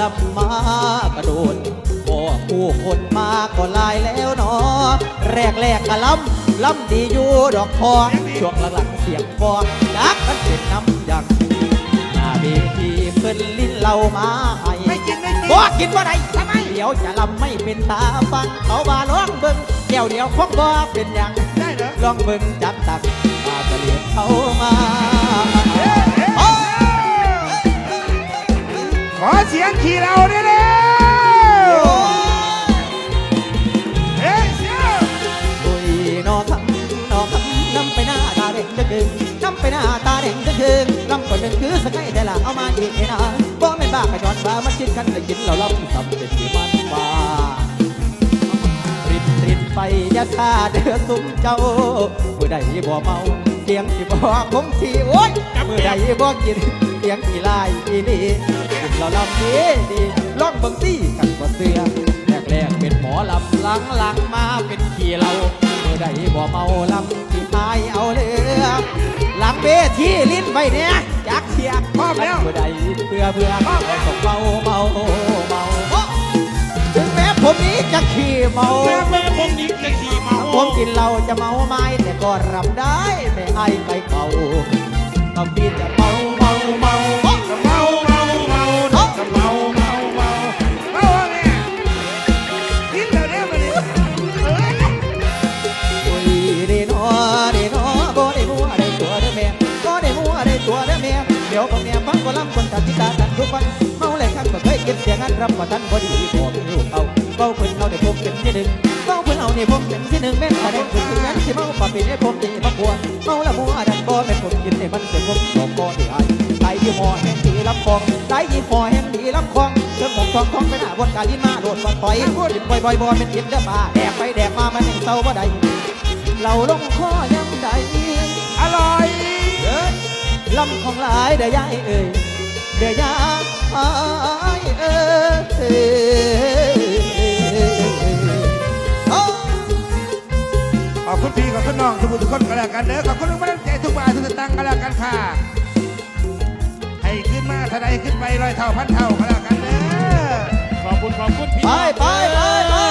ลำมากระโดดพอผู้คนมาก็หลายแล้วเนาะแรกแรกๆกะลำลำดีอยู่ดอกพอช่วงหลังๆเสียงพอจักมันเป็นน้ำอย่างหน้าเวทีเพิ่นลิ้นเรามาให้ไม่กินไม่กินบ่กินบ่ได้ทำไมเดี๋ยวจะลำไม่เป็นตาฟังเขาบาร้องเบิ่งแก้วเดียวคงบ่เป็นหยังได้เหรอลองเบิ่งจับตักมาจะเรียกเขามาำก่อนหนึ่งคือสกายแต่ละเอามาอีกไอ้นะบ่แม่นบ้ากระจอนบ้ามันชิดกันได้กินเราลำสำเป็นที่มันว่ารินรินไปยาซาเดือซุ้มเจ้าเมื่อใดบ่เมาเสียงที่บ่คงทีโอ้ยเมื่อใดบ่กินเสียงที่ลายอีหลีกินเราลำดีดีลองเบิ่งตี้กันบ่เสือแรกแรกเป็นหมอลำหลังหลังมาเป็นขี้เราเมื่อใดบ่เมาลำที่ตายเอาเรือหลังเวทีลิ้นไปเนี่ย จักเสียงพร้อมแล้วเมื่อใดเบื่อเบื่อเมาต้องเมาเมาเมาถึงแม้ผมนี้จะขี่เมาถึงแม้ผมนี้จะขี่เมาผมกินเหล้าจะเมาไม้แต่ก็รับได้ไม่ไอ้ไปเก่าต้องกินจะ ดี๋ยวก็แม่ฟังก็ลำคนตัดที่ตาตันทุกวันเมาเลยครั้งก็เคยเก็บเสียงอันรับว่าท่านบ่ดีพอเป็นลูกเอาเบาเพิ่นเอาได้พบเป็นที่หนึ่งเบาเพิ่นเอานี่ผมเป็นที่หนึ่งแม่นแสดงถึงงั้นสิเมาปะเป็นให้ผมตีมาควเมาละมัวดันบ่แม่นผมกินให้มันเสียผมบอกก็ได้ไตยี่ห้อแห่งดีลำคลองไตยี่ห้อแห่งดีลำคลองเครื่องหมกทองทองไปหน้าบนกาลินมาโดดบอลต่อยกินบ่อยบ่เป็นกินเด้อมาแดกไปแดกมามันยังเศร้าบ่ได้เราลงคอยังได้อ ลำของหลายเด้อยายเอ้ยเด้อยายเอ้ยโอ้ขอบคุณพี่ขอบคุณน้องทุกคนทุกคนก็แล้วกันเด้อขอบคุณทุกคนใจทุกบาททุกสตางค์ก็แล้วกันค่ะให้ขึ้นมาถ้าใดขึ้นไปร้อยเท่าพันเท่าก็แล้วกันเด้อขอบคุณขอบคุณพี่ไปน้องไปไปไป